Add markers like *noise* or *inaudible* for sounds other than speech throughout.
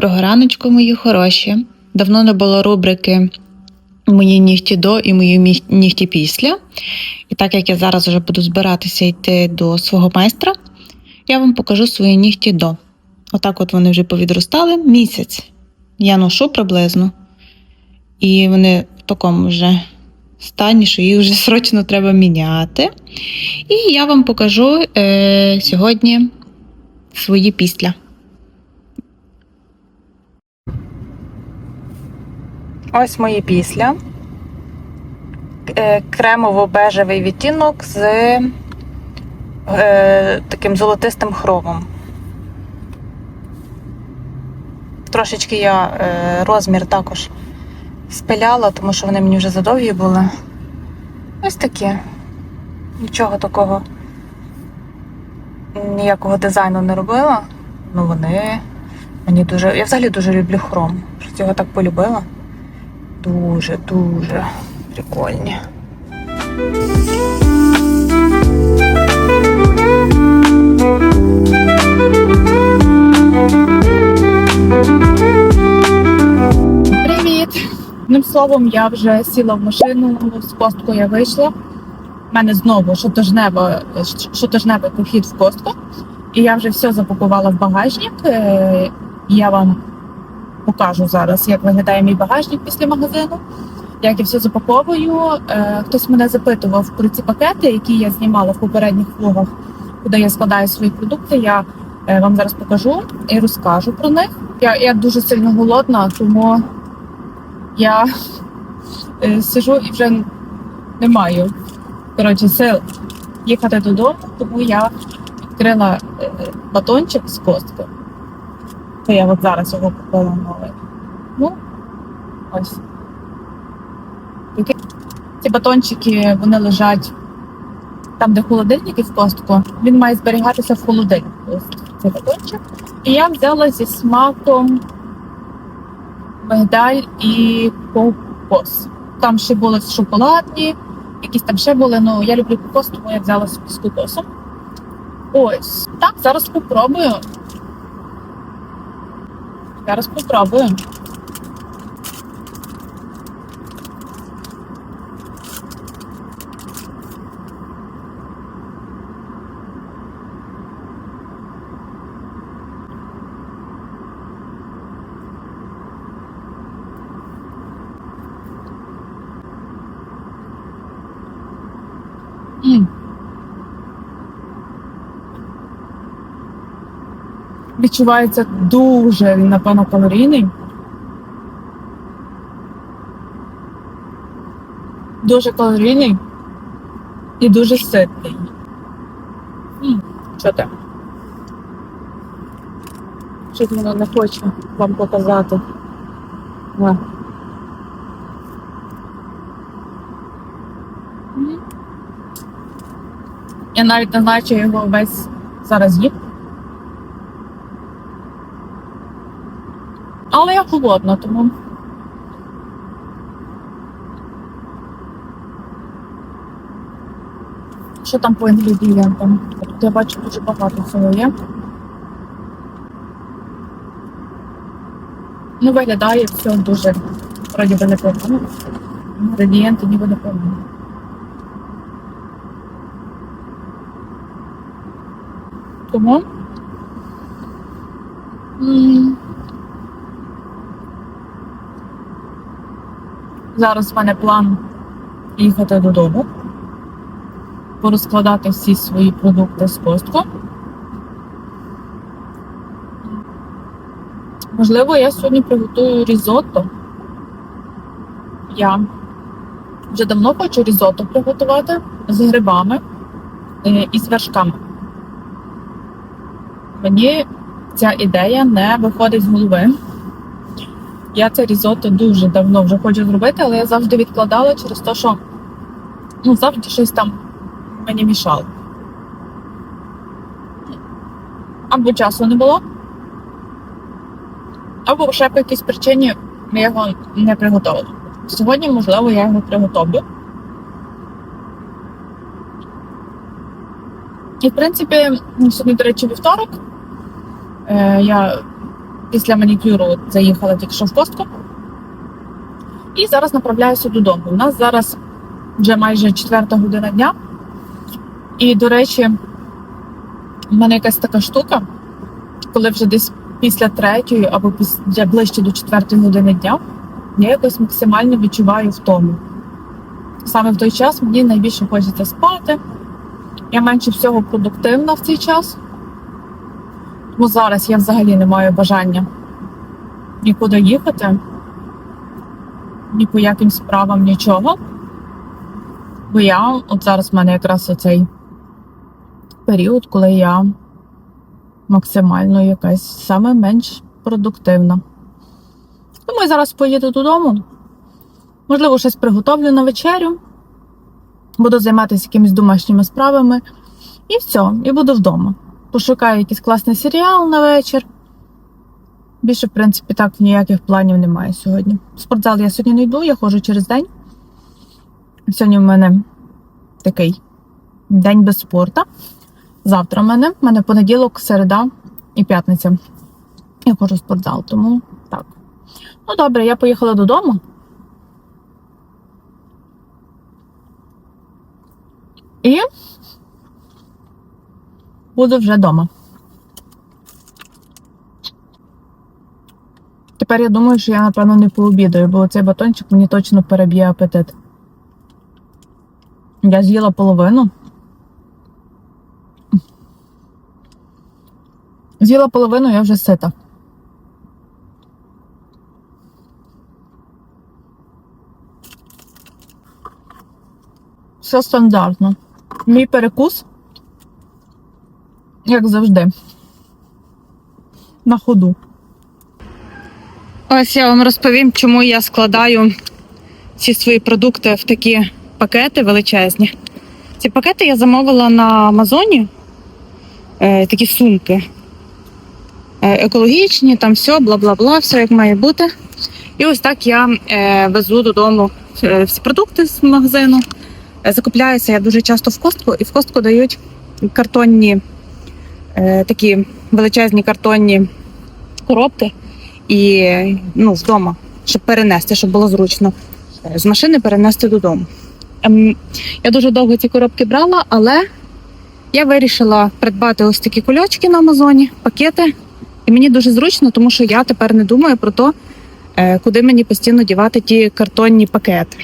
Доброго раночку, мої хороші. Давно не було рубрики Мої нігті до і мої нігті після. І так як я зараз вже буду збиратися йти до свого майстра, я вам покажу свої нігті до. Отак от вони вже повідростали місяць. Я ношу приблизно. І вони в такому вже стані, що їх вже срочно треба міняти. І я вам покажу е, сьогодні свої після. Ось мої після. Е, Кремово-бежевий відтінок з е, таким золотистим хромом. Трошечки я е, розмір також спиляла, тому що вони мені вже задовгі були. Ось такі. Нічого такого, ніякого дизайну не робила. Ну вони мені дуже. Я взагалі дуже люблю хром. Щось його так полюбила. Дуже, дуже прикольні. Привіт! Одним словом, я вже сіла в машину, з костку я вийшла. У мене знову щотижневий, щотижневий похід в костку. І я вже все запакувала в багажник. Е, Я вам покажу зараз, як виглядає мій багажник після магазину, як я все запаковую. Е, Хтось мене запитував про ці пакети, які я знімала в попередніх влогах, куди я складаю свої продукти. Я е, вам зараз покажу і розкажу про них. Я, я дуже сильно голодна, тому я е, сижу і вже не маю коротше, сил їхати додому, тому я відкрила батончик з косткою. То я от зараз його купила новий. Ну, ось. Такі- Ці батончики вони лежать там, де холодильники в костку. Він має зберігатися в холодильнику. Ось цей батончик. І я взяла зі смаком мигдаль і кокос. Там ще були шоколадні, якісь там ще були. Ну я люблю кокос, тому я взяла собі з кокосом. Ось. Так, зараз попробую. caras comprovam Hum. Відчувається дуже, він, напевно, калорійний. Дуже калорійний і дуже ситний. Що там? Щось воно не хоче вам показати. Я навіть не знаю, чи його весь зараз їм. Але я голодна, тому. Що там по інгредієнтам? Тут я бачу дуже багато всього є. Ну, виглядає все дуже вроді би непогано. Інгредієнти ніби непогані. Тому. Зараз в мене план їхати додому, порозкладати всі свої продукти з костку. Можливо, я сьогодні приготую різотто. Я вже давно хочу різотто приготувати з грибами е, і з вершками. Мені ця ідея не виходить з голови. Я це різотто дуже давно вже хочу зробити, але я завжди відкладала через те, що ну, завжди щось там мені мішало. Або часу не було, або ще по якійсь причині я його не приготувала. Сьогодні, можливо, я його приготовлю. І, в принципі, сьогодні, до речі, вівторок. Е, я після манікюру заїхала тільки що в костку. І зараз направляюся додому. У нас зараз вже майже четверта година дня. І, до речі, в мене якась така штука, коли вже десь після третьої або після ближче до четвертої години дня, я якось максимально відчуваю втому. Саме в той час мені найбільше хочеться спати. Я менше всього продуктивна в цей час. Тому зараз я взагалі не маю бажання нікуди їхати, ні по яким справам, нічого. Бо я, от зараз в мене якраз оцей період, коли я максимально якась саме менш продуктивна. Тому я зараз поїду додому. Можливо, щось приготовлю на вечерю. Буду займатися якимись домашніми справами. І все, і буду вдома. Пошукаю якийсь класний серіал на вечір. Більше, в принципі, так ніяких планів немає сьогодні. Спортзал я сьогодні не йду, я ходжу через день. Сьогодні в мене такий день без спорту. Завтра в мене, в мене понеділок, середа і п'ятниця. Я ходжу в спортзал, тому так. Ну добре, я поїхала додому. І буду вже вдома. Тепер я думаю, що я, напевно, не пообідаю, бо цей батончик мені точно переб'є апетит. Я з'їла половину. З'їла половину, я вже сита. Все стандартно. Мій перекус, як завжди, на ходу. Ось я вам розповім, чому я складаю ці свої продукти в такі пакети величезні. Ці пакети я замовила на Амазоні, е, такі сумки. Е, екологічні, там все, бла-бла-бла, все як має бути. І ось так я е, везу додому всі продукти з магазину. Закупляюся я дуже часто в костку, і в костку дають картонні, такі величезні картонні коробки і ну, вдома, щоб перенести, щоб було зручно е, з машини перенести додому. Ем, Я дуже довго ці коробки брала, але я вирішила придбати ось такі кульочки на Амазоні, пакети. І мені дуже зручно, тому що я тепер не думаю про те, е, куди мені постійно дівати ті картонні пакети.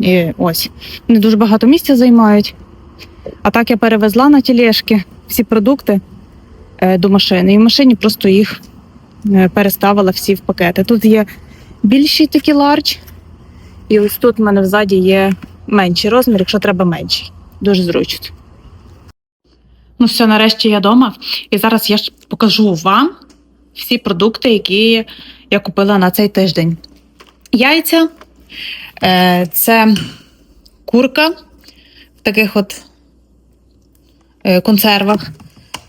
І ось, вони дуже багато місця займають. А так я перевезла на тілешки всі продукти е, до машини, і в машині просто їх е, переставила всі в пакети. Тут є більші такі ларч, і ось тут в мене взаді є менший розмір, якщо треба менший. Дуже зручно. Ну, все, нарешті я вдома. І зараз я ж покажу вам всі продукти, які я купила на цей тиждень. Яйця, е, це курка в таких от консервах.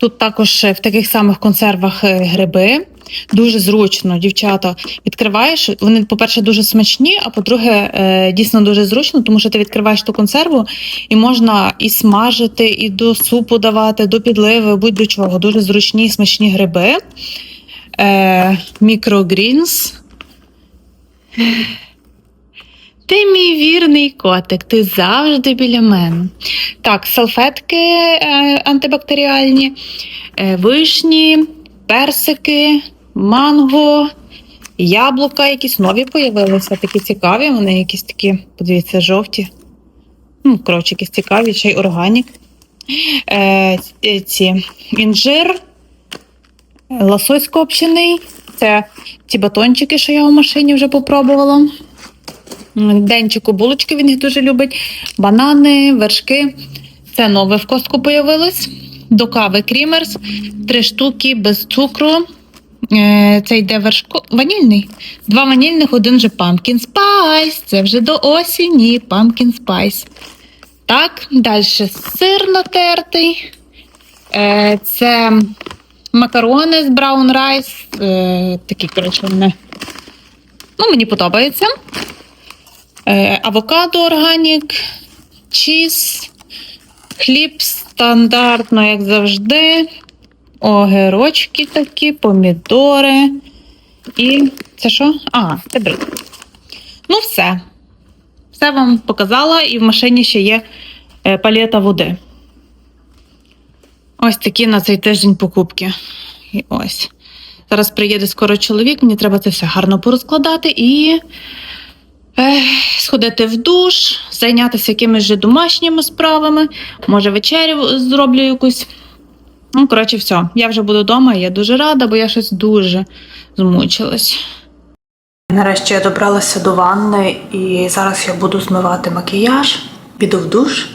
Тут також в таких самих консервах е, гриби. Дуже зручно, дівчата. Відкриваєш. Вони, по-перше, дуже смачні, а по-друге, е, дійсно дуже зручно, тому що ти відкриваєш ту консерву і можна і смажити, і до супу давати, до підливи, будь до чого. Дуже зручні, смачні гриби. Е, мікрогрінс. Ти мій вірний котик, ти завжди біля мене. Так, салфетки е, антибактеріальні, е, вишні, персики, манго, яблука, якісь нові появилися, такі цікаві. Вони якісь такі, подивіться, жовті. Ну, коротше, якісь цікаві, ще й органік. Е, ці- ці інжир, лосось копчений. Це ті батончики, що я у машині вже попробувала. Денчику булочки, він їх дуже любить. Банани, вершки. Це нове в костку появилось. До кави крімерс. Три штуки без цукру. Е, Це йде вершко ванільний. Два ванільних, один же pumpkin spice. Це вже до осені. Pumpkin spice. Так, далі сир натертий. Е, Це макарони з браун райс. Е, Такі, коротше, вони. Ну, мені подобається. Е, Авокадо органік, чіз, хліб стандартно, як завжди. огірочки такі, помідори. І це що? А, це брик. Ну, все. Все вам показала, і в машині ще є е, палета води. Ось такі на цей тиждень покупки. І ось. Зараз приїде скоро чоловік, мені треба це все гарно порозкладати і сходити в душ, зайнятися якимись же домашніми справами. Може, вечерю зроблю якусь. Ну, коротше, все. Я вже буду вдома, я дуже рада, бо я щось дуже змучилась. Нарешті я добралася до ванни, і зараз я буду змивати макіяж, піду в душ,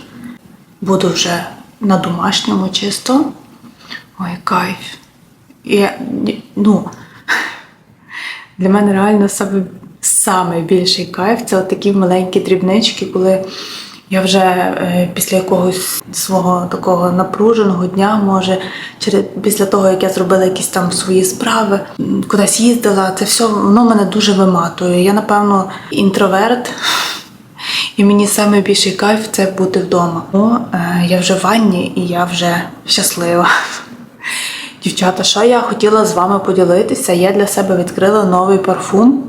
буду вже на домашньому чисто. Ой, кайф. Я- ну, *laughs* для мене реально саме, саме більший кайф це такі маленькі дрібнички, коли я вже е, після якогось свого такого напруженого дня, може, через, після того, як я зробила якісь там свої справи, кудись їздила, це все воно мене дуже виматує. Я, напевно, інтроверт. І мені саме більший кайф це бути вдома. Е, я вже в ванні і я вже щаслива. Дівчата, що я хотіла з вами поділитися? Я для себе відкрила новий парфум.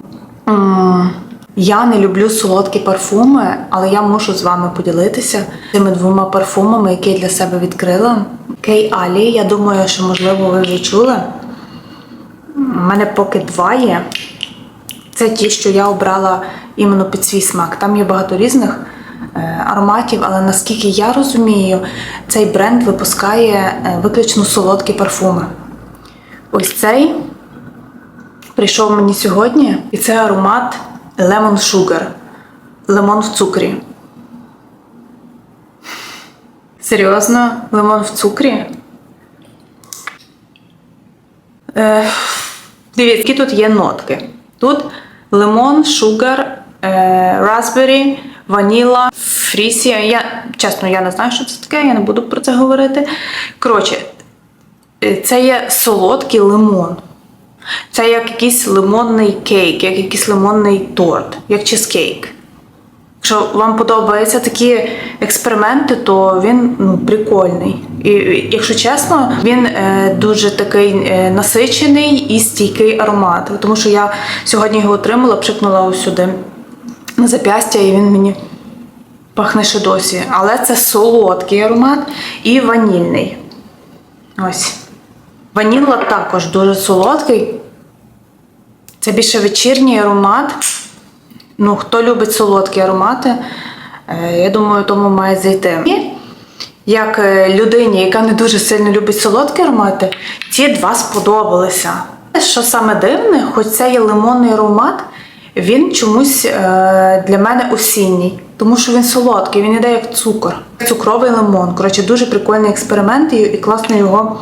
Я не люблю солодкі парфуми, але я мушу з вами поділитися цими двома парфумами, які я для себе відкрила. Кей Алі, я думаю, що можливо ви вже чули. У мене поки два є. Це ті, що я обрала іменно під свій смак. Там є багато різних е, ароматів, але наскільки я розумію, цей бренд випускає е, виключно солодкі парфуми. Ось цей прийшов мені сьогодні, і це аромат Lemon Sugar. Лимон в цукрі. Серйозно? Лимон в цукрі? Е, дивіться, які тут є нотки. Тут лимон, шугар, е, ваніла, фрісія. Я, чесно, я не знаю, що це таке, я не буду про це говорити. Коротше, е, це є солодкий лимон. Це як якийсь лимонний кейк, як якийсь лимонний торт, як чизкейк. Якщо вам подобаються такі експерименти, то він ну, прикольний. І якщо чесно, він е, дуже такий е, насичений і стійкий аромат. Тому що я сьогодні його отримала, пшикнула ось сюди на зап'ястя, і він мені пахне ще досі. Але це солодкий аромат і ванільний. Ось. Ваніла також дуже солодкий. Це більше вечірній аромат. Ну, хто любить солодкі аромати, е, я думаю, тому має зайти. І як е, людині, яка не дуже сильно любить солодкі аромати, ці два сподобалися. Що саме дивне, хоч це є лимонний аромат, він чомусь е, для мене осінній, тому що він солодкий, він іде як цукор, цукровий лимон. Коротше, дуже прикольний експеримент, і, і класно його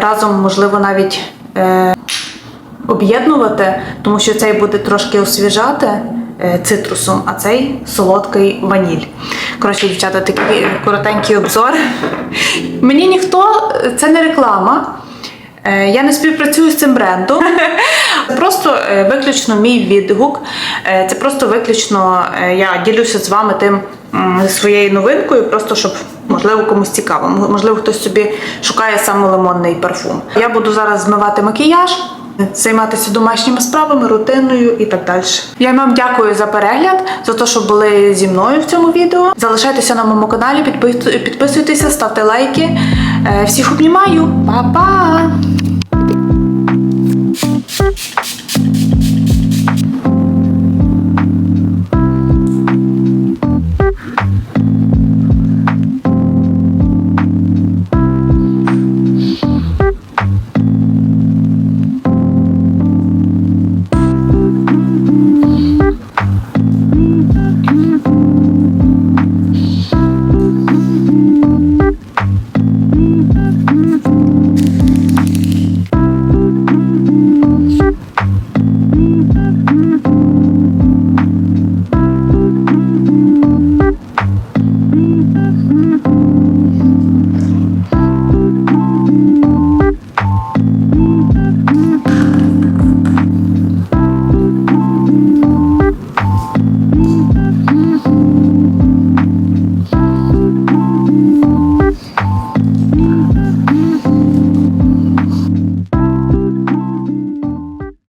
разом, можливо, навіть. Е, об'єднувати, тому що цей буде трошки освіжати е, цитрусом, а цей солодкий ваніль. Коротше, дівчата, такий коротенький обзор. Мені ніхто, це не реклама. Е, Я не співпрацюю з цим брендом. Це *laughs* просто е, виключно мій відгук. Е, Це просто виключно е, я ділюся з вами тим своєю новинкою, просто щоб можливо комусь цікаво. Можливо, хтось собі шукає саме лимонний парфум. Я буду зараз змивати макіяж. Займатися домашніми справами, рутиною і так далі. Я вам дякую за перегляд, за те, що були зі мною в цьому відео. Залишайтеся на моєму каналі, підпис- підписуйтеся, ставте лайки. Е, Всіх обнімаю, Па-па!